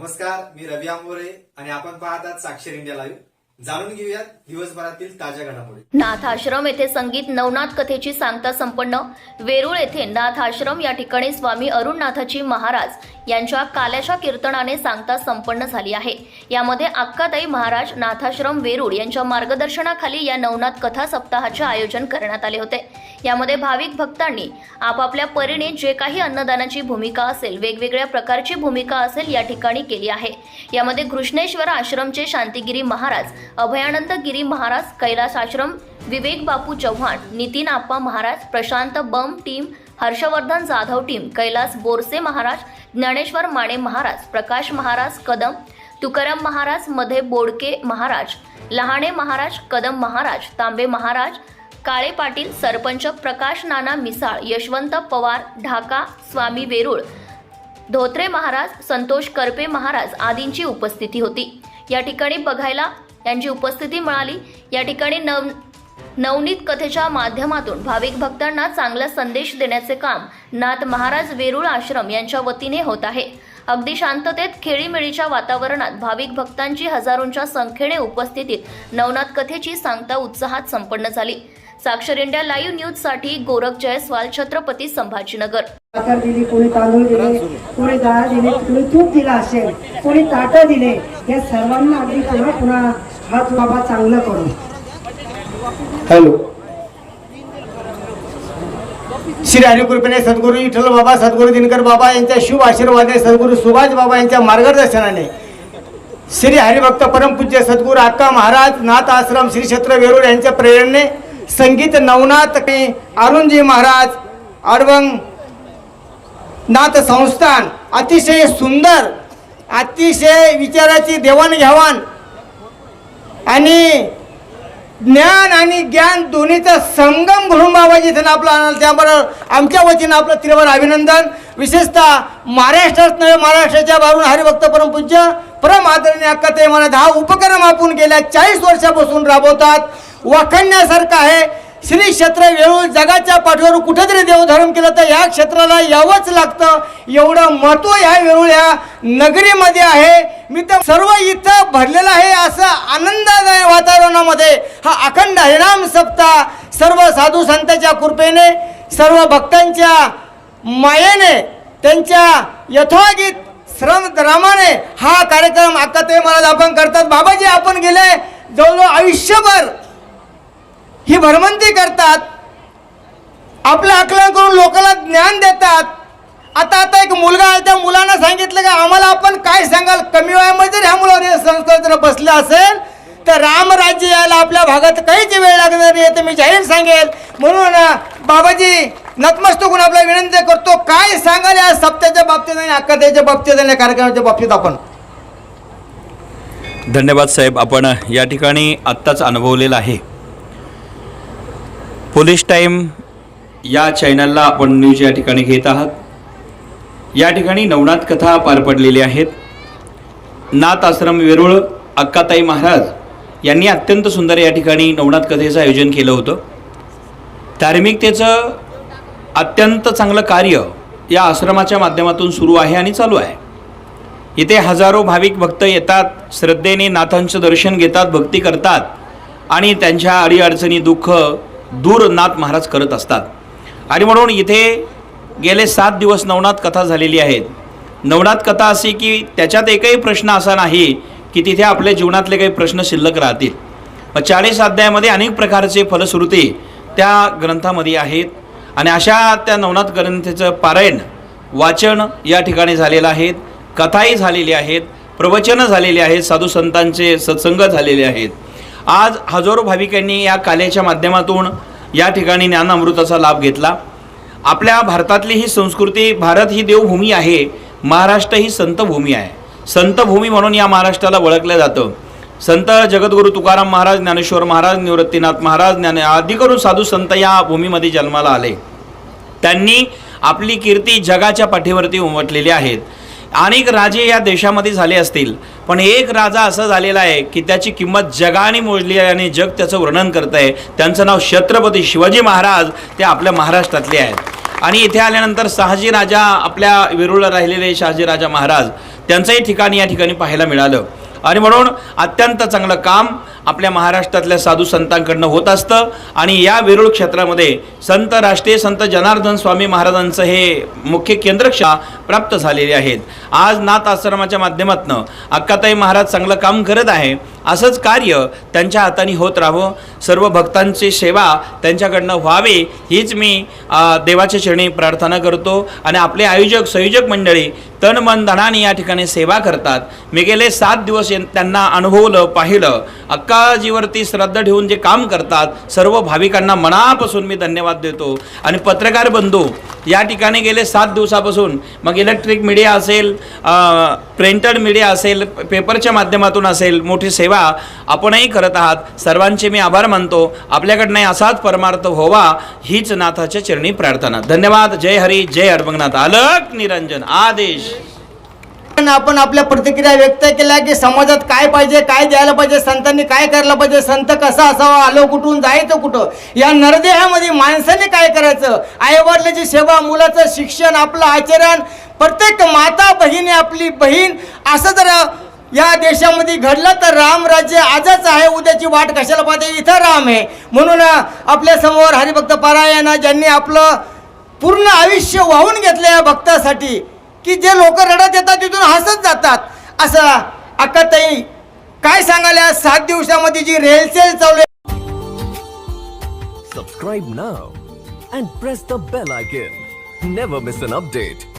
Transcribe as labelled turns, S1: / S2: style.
S1: नमस्कार मी रवी आंबोरे आणि आपण पाहतात साक्षर इंडिया लाईव्ह. जाणून घेऊयात दिवसभरातील ताज्या घडामोडी.
S2: नाथ आश्रम येथे संगीत नवनाथ कथेची सांगता संपन्न. वेरूळ येथे नाथ आश्रम या ठिकाणी स्वामी अरुणनाथाची महाराज यांच्या काल्याच्या कीर्तनाने सांगता संपन्न झाली आहे. यामध्ये अक्काताई महाराज नाथाश्रम वेरूळ यांच्या मार्गदर्शनाखाली या नवनाथ कथा सप्ताहाचे आयोजन करण्यात आले होते. यामध्ये भाविक भक्तांनी आपापल्या परीने जे काही अन्नदानाची भूमिका असेल वेगवेगळ्या प्रकारची भूमिका असेल या ठिकाणी केली आहे. यामध्ये घृष्णेश्वर आश्रमचे शांतिगिरी महाराज अभयानंद गिरी महाराज कैलास आश्रम विवेक बापू चव्हाण नितीन आप्पा महाराज प्रशांत बम टीम हर्षवर्धन जाधव टीम कैलास बोरसे महाराज ज्ञानेश्वर माने महाराज प्रकाश महाराज कदम तुकाराम महाराजमध्ये बोडके महाराज लहाणे महाराज कदम महाराज तांबे महाराज काळे पाटील सरपंच प्रकाश नाना मिसाळ यशवंत पवार ढाका स्वामी वेरूळ धोत्रे महाराज संतोष करपे महाराज आदींची उपस्थिती होती. या ठिकाणी बघायला यांची उपस्थिती मिळाली. या ठिकाणी नव नवनीत कथेच्या माध्यमातून भाविक भक्तांना चांगला संदेश देण्याचे काम नाथ महाराज वेरूळ आश्रम यांच्या वतीने होत आहे. अगदी शांततेत खेळीमेळीच्या वातावरणात भाविक भक्तांची हजारोंच्या संख्येने उपस्थितीत नवनाथ कथेची सांगता उत्साहात संपन्न झाली. साक्षर इंडिया लाईव्ह न्यूजसाठी गोरख जयस्वाल छत्रपती संभाजीनगर.
S3: साखर दिली कोणी तांदूळ दिले कोणी डाळ दिली कोणी तूप दिला असेल कोणी ताटं दिले या सर्वांना अगदी पुन्हा पुन्हा हात बाबा चांगलं करू.
S4: हॅलो. श्री हरिकृपेने सद्गुरू विठ्ठल बाबा सद्गुरू दिनकर बाबा यांच्या शुभ आशीर्वादाने सद्गुरू सुभाष बाबा यांच्या मार्गदर्शनाने. श्री हरिभक्त परमपूज्य सद्गुरू अक्का महाराज नाथ आश्रम श्री क्षेत्र वेरूळ यांच्या प्रेरणेने संगीत नवनाथ अरुणजी महाराज अडवंग नाथ संस्थान. अतिशय सुंदर अतिशय विचाराची देवाणघेवाण आणि ज्ञान आणि ज्ञान दोन्हीचा संगम घडून बाबाजी इथं आपलं आणाल त्याबरोबर आमच्या वतीनं आपलं त्रिवार अभिनंदन. विशेषतः महाराष्ट्रात नव्हे महाराष्ट्राच्या बारून हरिभक्त परमपूज्य परम आदरणीय अक्काते मला हा उपक्रम आपण गेल्या चाळीस वर्षापासून राबवतात. वाखण्यासारखं आहे. श्री क्षेत्र वेळू जगाच्या पाठीवर कुठेतरी देवधर्म केलं तर या क्षेत्राला यावंच लागतं. एवढं महत्त्व ह्या वेळू या नगरीमध्ये आहे. मी तर सर्व इथं भरलेलं आहे असं आनंददायी वातावरणामध्ये. हा अखंड हरिणाम सप्ताह सर्व साधू संतांच्या कृपेने सर्व भक्तांच्या मायेने त्यांच्या यथागीत श्रम रामाने हा कार्यक्रम आता ते मला आपण करतात. बाबाजी आपण गेले जवळजवळ आयुष्यभर ही भरमंती करतात. आपलं आकलन करून लोकांना ज्ञान देतात. आता आता एक मुलगा आहे त्या मुलांना सांगितलं का आम्हाला आपण काय सांगाल? कमी वयामध्ये जर ह्या मुलावर हे संस्कार जर बसलं असेल तर रामराज्य यायला आपल्या भागात काहीच वेळ लागणार नाही तर मी जाहीर सांगेल. म्हणून बाबाजी नतमस्तक होऊन आपला विनंती करतो काय सांगाल या सप्त्याच्या बाबतीत आणि अक्काच्या बाबतीत आणि कार्यक्रमाच्या बाबतीत आपण?
S5: धन्यवाद साहेब आपण या ठिकाणी आत्ताच अनुभवलेलं आहे. पोलीस टाईम या चॅनलला आपण न्यूज या ठिकाणी घेत आहात. या ठिकाणी नवनाथ कथा पार पडलेल्या आहेत. नाथ आश्रम वेरूळ अक्काताई महाराज यांनी अत्यंत सुंदर या ठिकाणी नवनाथ कथेचं आयोजन केलं होतं. धार्मिकतेचं अत्यंत चांगलं कार्य या आश्रमाच्या माध्यमातून सुरू आहे आणि चालू आहे. इथे हजारो भाविक भक्त येतात श्रद्धेने नाथांचं दर्शन घेतात भक्ती करतात आणि त्यांच्या अडीअडचणी दुःख दूर नाथ महाराज करत असतात. आणि म्हणून इथे गेले सात दिवस नवनाथ कथा झालेली आहेत. नवनाथ कथा अशी की त्याच्यात एकही प्रश्न असा नाही की तिथे आपल्या जीवनातले काही प्रश्न शिल्लक राहतील. मग चाळीस अध्यायामध्ये अनेक प्रकारचे फलश्रुती त्या ग्रंथामध्ये आहेत. आणि अशा त्या नवनाथ ग्रंथाचं पारायण वाचन या ठिकाणी झालेलं आहेत. कथाही झालेली आहेत. प्रवचनं झालेली आहेत. साधू संतांचे सत्संग झालेले आहेत. आज हजारो भाविकांनी या कालेच्या माध्यमातून या ठिकाणी ज्ञानामृताचा लाभ घेतला. आपल्या भारतातली ही संस्कृती भारत ही देवभूमी आहे महाराष्ट्र ही संतभूमी आहे. संतभूमी म्हणून या महाराष्ट्राला ओळखलं जातं. संत जगद्गुरू तुकाराम महाराज ज्ञानेश्वर महाराज निवृत्तीनाथ महाराज ज्ञान आदी करून साधू संत या भूमीमध्ये जन्माला आले. त्यांनी आपली कीर्ती जगाच्या पाठीवरती उमटलेली आहेत. अनेक राजे या देशामध्ये झाले असतील. पण एक राजा असा झालेला आहे की त्याची किंमत जगाने मोजली आहे आणि जग त्याचं वर्णन करत आहे. त्यांचं नाव छत्रपती शिवाजी महाराज. ते आपल्या महाराष्ट्रातले आहेत. आणि इथे आल्यानंतर शहाजी राजा आपल्या वेरूळला राहिलेले शहाजी राजा महाराज. त्यांचंही ठिकाण या ठिकाणी पाहायला मिळालं. आणि म्हणून अत्यंत चांगलं काम आपल्या महाराष्ट्रातल्या साधू संतांकडनं होत असतं. आणि या वेरूळ क्षेत्रामध्ये संत राष्ट्रीय संत जनार्दन स्वामी महाराजांचं हे मुख्य केंद्रक्षा प्राप्त झालेले आहेत. आज नाथ आश्रमाच्या माध्यमातून अक्काताई महाराज चांगलं काम करत आहे. असंच कार्य त्यांच्या हाताने होत राहावं सर्व भक्तांची सेवा त्यांच्याकडनं व्हावी हीच मी देवाच्या चरणी प्रार्थना करतो. आणि आपले आयोजक संयोजक मंडळी तन मन धनाने या ठिकाणी सेवा करतात. मी गेले सात दिवस त्यांना अनुभवलं पाहिलं. अक्काजीवरती श्रद्धा ठेवून जे काम करतात सर्व भाविकांना मनापासून मी धन्यवाद देतो. आणि पत्रकार बंधू या ठिकाणी गेले सात दिवसापासून मग इलेक्ट्रिक मीडिया असेल प्रिंटेड मीडिया असेल पेपरच्या माध्यमातून असेल मोठी सेवा आपणही करत आहात. सर्वांचे मी आभार मानतो. आपल्याकडनं असाच परमार्थ व्हावा हीच नाथाच्या चरणी प्रार्थना. धन्यवाद. जय हरी जय अडबंगनाथ अलक निरंजन. आदेश.
S4: आपण आपल्या प्रतिक्रिया व्यक्त केल्या की समाजात काय पाहिजे काय द्यायला पाहिजे संतांनी काय करायला पाहिजे संत कसा असावा आलो कुठून जायचं कुठं? या नरदेहामध्ये माणसाने काय करायचं? आईवडिलाची सेवा मुलाचं शिक्षण आपलं आचरण प्रत्येक माता बहिणी आपली बहीण असं जर या देशामध्ये घडलं तर राम राज्य आजच आहे उद्याची वाट कशाला पाहते? इथं राम आहे. म्हणून आपल्यासमोर हरिभक्त पारायण ज्यांनी आपलं पूर्ण आयुष्य वाहून घेतलं या भक्तासाठी की जे लोक रडत येतात तिथून हसत जातात असं अक्काताई काय सांगायला सात दिवसामध्ये जी रेलसेल चालू आहे,
S6: Subscribe now and press the bell icon. Never miss update.